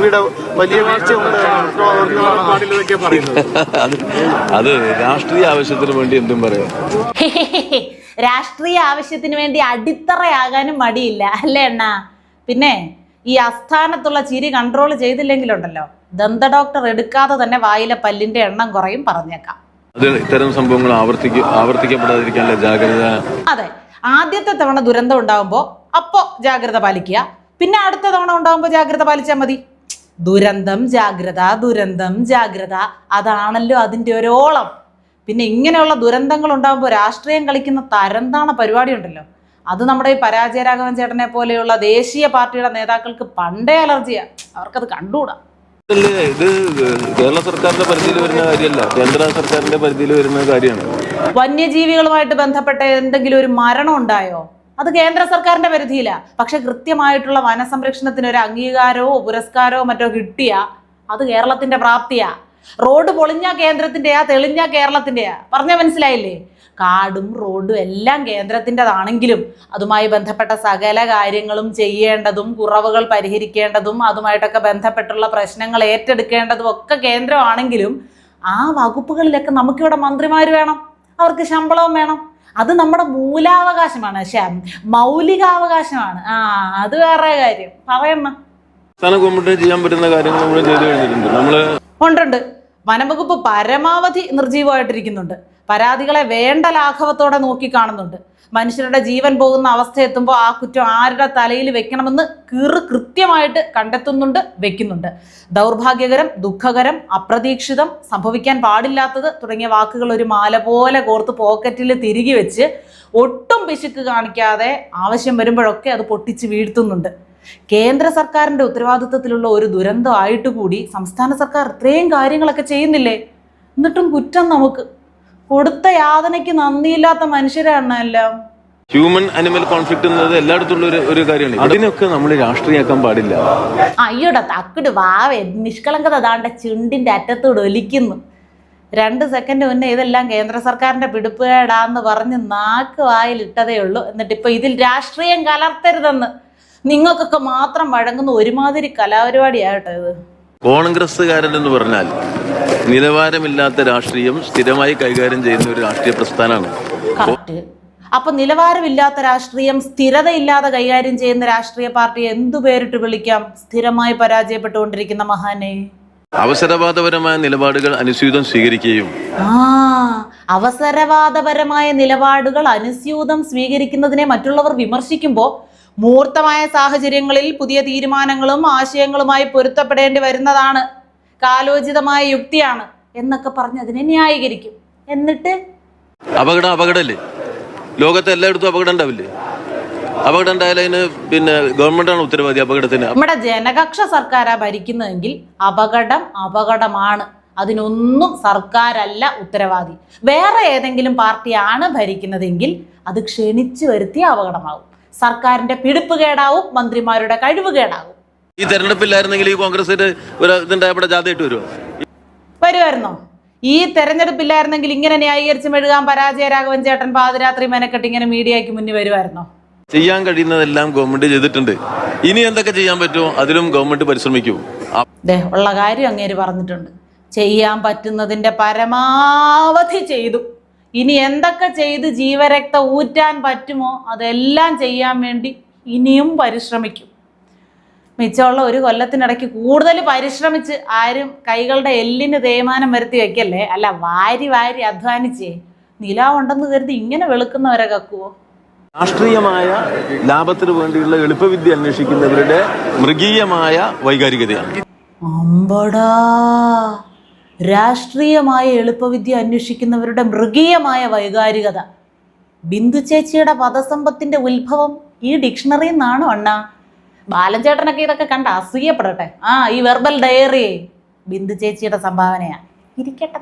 ജിയുടെ വലിയ വീഴ്ച അത് രാഷ്ട്രീയ ആവശ്യത്തിന് വേണ്ടി എന്തും പറയാം. രാഷ്ട്രീയ ആവശ്യത്തിന് വേണ്ടി അടിത്തറയാകാനും മടിയില്ല അല്ലേ എണ്ണ പിന്നെ ഈ ആസ്ഥാനത്തുള്ള ചിരി കൺട്രോൾ ചെയ്തില്ലെങ്കിലുണ്ടല്ലോ. ദന്ത ഡോക്ടർ എടുക്കാതെ തന്നെ വായിലെ പല്ലിന്റെ എണ്ണം കുറയും പറഞ്ഞേക്കാം. അത് ഇത്തരം സംഭവങ്ങൾ ആവർത്തിക്കപ്പെടാതിരിക്കാനുള്ള ജാഗ്രത. അതെ ആദ്യത്തെ തവണ ദുരന്തം ഉണ്ടാകുമ്പോൾ അപ്പോ ജാഗ്രത പാലിക്കുക. പിന്നെ അടുത്ത തവണ ഉണ്ടാകുമ്പോൾ ജാഗ്രത പാലിച്ചാൽ മതി. ദുരന്തം ജാഗ്രത ദുരന്തം ജാഗ്രത. അതാണല്ലോ അതിന്റെ ഒരോളം. പിന്നെ ഇങ്ങനെയുള്ള ദുരന്തങ്ങൾ ഉണ്ടാകുമ്പോൾ രാഷ്ട്രീയം കളിക്കുന്ന തരംതാണ പരിപാടി ഉണ്ടല്ലോ. അത് നമ്മുടെ ഈ പരാജയരാഘവൻ ചേട്ടനെ പോലെയുള്ള ദേശീയ പാർട്ടിയുടെ നേതാക്കൾക്ക് പണ്ടേ അലർജിയാ. അവർക്കത് കണ്ടുകൂടാ. ഇത് കേരള സർക്കാരിന്റെ പരിധിയിൽ വരുന്ന കാര്യമല്ല. കേന്ദ്ര സർക്കാരിന്റെ പരിധിയിൽ വരുന്ന കാര്യമാണ്. വന്യജീവികളുമായിട്ട് ബന്ധപ്പെട്ട എന്തെങ്കിലും ഒരു മരണം ഉണ്ടായോ? അത് കേന്ദ്ര സർക്കാരിന്റെ പരിധിയിലാണ് പക്ഷെ കൃത്യമായിട്ടുള്ള വനസംരക്ഷണത്തിന് ഒരു അംഗീകാരമോ പുരസ്കാരമോ മറ്റോ കിട്ടിയ അത് കേരളത്തിന്റെ പ്രാപ്തിയാ. റോഡ് പൊളിഞ്ഞ കേന്ദ്രത്തിന്റെയാ തെളിഞ്ഞ കേരളത്തിന്റെയാ. പറഞ്ഞ മനസ്സിലായില്ലേ? കാടും റോഡും എല്ലാം കേന്ദ്രത്തിന്റെതാണെങ്കിലും അതുമായി ബന്ധപ്പെട്ട സകല കാര്യങ്ങളും ചെയ്യേണ്ടതും കുറവുകൾ പരിഹരിക്കേണ്ടതും അതുമായിട്ടൊക്കെ ബന്ധപ്പെട്ടുള്ള പ്രശ്നങ്ങൾ ഏറ്റെടുക്കേണ്ടതും ഒക്കെ കേന്ദ്രമാണെങ്കിലും ആ വകുപ്പുകളിലൊക്കെ നമുക്കിവിടെ മന്ത്രിമാർ വേണം. അവർക്ക് ശമ്പളവും വേണം. അത് നമ്മുടെ മൂലാവകാശമാണ് ശ്യാം. മൗലികാവകാശമാണ്. ആ അത് വേറെ കാര്യം. പറയമ്മ ചെയ്യാൻ പറ്റുന്ന കാര്യങ്ങൾ നമ്മൾ ചെയ്തു കഴിഞ്ഞിട്ടുണ്ട്. നമ്മൾ ഉണ്ടുണ്ട് വനംവകുപ്പ് പരമാവധി നിർജീവമായിട്ടിരിക്കുന്നുണ്ട്. പരാതികളെ വേണ്ട ലാഘവത്തോടെ നോക്കിക്കാണുന്നുണ്ട് മനുഷ്യരുടെ ജീവൻ പോകുന്ന അവസ്ഥ എത്തുമ്പോൾ ആ കുറ്റം ആരുടെ തലയിൽ വെക്കണമെന്ന് കീറ് കൃത്യമായിട്ട് കണ്ടെത്തുന്നുണ്ട് വെക്കുന്നുണ്ട്. ദൗർഭാഗ്യകരം ദുഃഖകരം അപ്രതീക്ഷിതം സംഭവിക്കാൻ പാടില്ലാത്തത് തുടങ്ങിയ വാക്കുകൾ ഒരു മാല പോലെ കോർത്ത് പോക്കറ്റിൽ തിരികെ വെച്ച് ഒട്ടും പിശുക്ക് കാണിക്കാതെ ആവശ്യം വരുമ്പോഴൊക്കെ അത് പൊട്ടിച്ച് വീഴ്ത്തുന്നുണ്ട്. കേന്ദ്ര സർക്കാരിന്റെ ഉത്തരവാദിത്വത്തിലുള്ള ഒരു ദുരന്തമായിട്ട് കൂടി സംസ്ഥാന സർക്കാർ ഇത്രയും കാര്യങ്ങളൊക്കെ ചെയ്യുന്നില്ലേ? എന്നിട്ടും കുറ്റം നമുക്ക് കൊടുത്ത യാതനയ്ക്ക് നന്ദിയില്ലാത്ത മനുഷ്യരാണ് എല്ലാം ഹ്യൂമൻ അനിമൽ കോൺഫ്ലിക്ട് എന്നത് എല്ലായിടത്തുള്ള ഒരു ഒരു കാര്യമാണ്. അതിനൊക്കെ നമ്മൾ രാഷ്ട്രീയാക്കാൻ പാടില്ല. അയ്യോടാ തക്കിട് വാവേ നിഷ്കളങ്കത ദാണ്ട ചുണ്ടിന്റെ അറ്റത്തോട് ഒലിക്കുന്നു. രണ്ട് സെക്കൻഡ് മുന്നേ ഇതെല്ലാം കേന്ദ്ര സർക്കാരിന്റെ പിടിപ്പുകേടാന്ന് പറഞ്ഞ് നാക്ക് വായിലിട്ടതേ ഉള്ളൂ. എന്നിട്ട് ഇപ്പൊ ഇതിൽ രാഷ്ട്രീയം കലർത്തരുതെന്ന് നിങ്ങൾക്കൊക്കെ മാത്രം വഴങ്ങുന്ന ഒരുമാതിരി കലാപരിപാടിയാകട്ടെ ഇത്. കോൺഗ്രസ്സുകാരൻ എന്ന് പറഞ്ഞാൽ നിലവാരമില്ലാത്ത രാഷ്ട്രീയം സ്ഥിരമായി കൈകാര്യം ചെയ്യുന്ന ഒരു രാഷ്ട്രീയ പ്രസ്ഥാനമാണ്. അപ്പൊ നിലവാരമില്ലാത്ത രാഷ്ട്രീയം സ്ഥിരതയില്ലാതെ കൈകാര്യം ചെയ്യുന്ന രാഷ്ട്രീയ പാർട്ടി എന്തു പേരിട്ട് വിളിക്കാം? സ്ഥിരമായി പരാജയപ്പെട്ടുകൊണ്ടിരിക്കുന്ന മഹാനെ. അവസരവാദപരമായ നിലപാടുകൾ അനുസ്യൂതം സ്വീകരിക്കുകയും ആ അവസരവാദപരമായ നിലപാടുകൾ അനുസ്യൂതം സ്വീകരിക്കുന്നതിനെ മറ്റുള്ളവർ വിമർശിക്കുമ്പോൾ മൂർത്തമായ സാഹചര്യങ്ങളിൽ പുതിയ തീരുമാനങ്ങളും ആശയങ്ങളുമായി പൊരുത്തപ്പെടേണ്ടി വരുന്നതാണ്. കാലോചിതമായ യുക്തിയാണ് എന്നൊക്കെ പറഞ്ഞ് അതിനെ ന്യായീകരിക്കും. എന്നിട്ട് അപകടം അപകടമല്ലേ? ലോകത്തെ എല്ലായിടത്തും അപകടം ഉണ്ടാവില്ലേ? അപകടം ഉണ്ടായാലും പിന്നെ പിന്നെ ഗവൺമെന്റാണ് ഉത്തരവാദി അപകടത്തിന്. നമ്മുടെ ജനകക്ഷ സർക്കാരാ ഭരിക്കുന്നതെങ്കിൽ അപകടം അപകടമാണ്. അതിനൊന്നും സർക്കാരല്ല ഉത്തരവാദി. വേറെ ഏതെങ്കിലും പാർട്ടിയാണ് ഭരിക്കുന്നതെങ്കിൽ അത് ക്ഷണിച്ചു വരുത്തിയ അപകടമാവും സർക്കാരിന്റെ പിടിപ്പ് കേടാവും മന്ത്രിമാരുടെ കഴിവ് കേടാവും ഈ തെരഞ്ഞെടുപ്പില്ലായിരുന്നെങ്കിൽ ഈ കോൺഗ്രസിന്റെ ഒരു ഇതുണ്ടായ ഇവിടെ ജാഥയായിട്ട് വരുമോ? വരുമായിരുന്നോ? ഈ തെരഞ്ഞെടുപ്പില്ലായിരുന്നെങ്കിൽ ഇങ്ങനെ ന്യായീകരിച്ച് മെഴുകാൻ പരാജയ രാഘവൻ ചേട്ടൻ പാതിരാത്രി മെനക്കെട്ട് ഇങ്ങനെ മീഡിയയ്ക്ക് മുന്നിൽ വരുമായിരുന്നോ? ചെയ്യാൻ കഴിയുന്നതെല്ലാം ഗവൺമെന്റ് ചെയ്തിട്ടുണ്ട്. ഇനി എന്തൊക്കെ ചെയ്യാൻ പറ്റുമോ അതിലും ഗവൺമെന്റ് പരിശ്രമിക്കും. ഉള്ള കാര്യം അങ്ങേര് പറഞ്ഞിട്ടുണ്ട്. ചെയ്യാൻ പറ്റുന്നതിന്റെ പരമാവധി ചെയ്തു. ഇനി എന്തൊക്കെ ചെയ്ത് ജീവരക്ത ഊറ്റാൻ പറ്റുമോ അതെല്ലാം ചെയ്യാൻ വേണ്ടി ഇനിയും പരിശ്രമിക്കും. മിച്ചമുള്ള ഒരു കൊല്ലത്തിനിടയ്ക്ക് കൂടുതൽ പരിശ്രമിച്ച് ആരും കൈകളുടെ എല്ലിന് തേയ്മാനം വരുത്തി വെക്കല്ലേ? അല്ല വാരി വാരി അധ്വാനിച്ചേ. നിലാവുണ്ടെന്ന് കരുതി ഇങ്ങനെ വെളുക്കുന്നവരെ കക്കുവോ? രാഷ്ട്രീയമായ ലാഭത്തിന് വേണ്ടിയുള്ള എളുപ്പവിദ്യ അന്വേഷിക്കുന്നവരുടെ മൃഗീയമായ വൈകാരികതയാണ്. അമ്പടാ. രാഷ്ട്രീയമായ എളുപ്പവിദ്യ അന്വേഷിക്കുന്നവരുടെ മൃഗീയമായ വൈകാരികത. ബിന്ദു ചേച്ചിയുടെ പദസമ്പത്തിന്റെ ഉത്ഭവം ഈ ഡിക്ഷണറിയിൽ നിന്നാണോ അണ്ണ? ബാലൻചേട്ടനൊക്കെ ഇതൊക്കെ കണ്ട അസൂയപ്പെടട്ടെ. ആ ഈ വെർബൽ ഡയറി ബിന്ദു ചേച്ചിയുടെ സംഭാവനയാ. ഇരിക്കട്ടെ.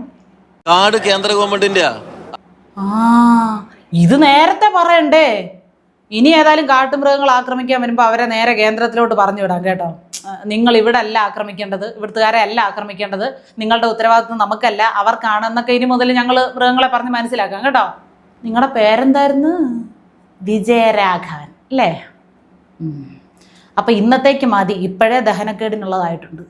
കാട് കേന്ദ്ര ഗവൺമെന്റിന്റെ ആ ഇത് നേരത്തെ പറയണ്ടേ. ഇനി ഏതായാലും കാട്ടുമൃഗങ്ങൾ ആക്രമിക്കാൻ വരുമ്പോൾ അവരെ നേരെ കേന്ദ്രത്തിലോട്ട് പറഞ്ഞു വിടാം കേട്ടോ. നിങ്ങൾ ഇവിടെ അല്ല ആക്രമിക്കേണ്ടത് ഇവിടുത്തുകാരെ അല്ല ആക്രമിക്കേണ്ടത്. നിങ്ങളുടെ ഉത്തരവാദിത്വം നമുക്കല്ല അവർക്കാണെന്നൊക്കെ ഇനി മുതൽ ഞങ്ങൾ മൃഗങ്ങളെ പറഞ്ഞ് മനസ്സിലാക്കാം കേട്ടോ. നിങ്ങളുടെ പേരെന്തായിരുന്നു? വിജയരാഘവൻ അല്ലേ? ഉം. അപ്പം ഇന്നത്തേക്ക് മതി ഇപ്പോഴേ ദഹനക്കേടിനുള്ളതായിട്ടുണ്ട്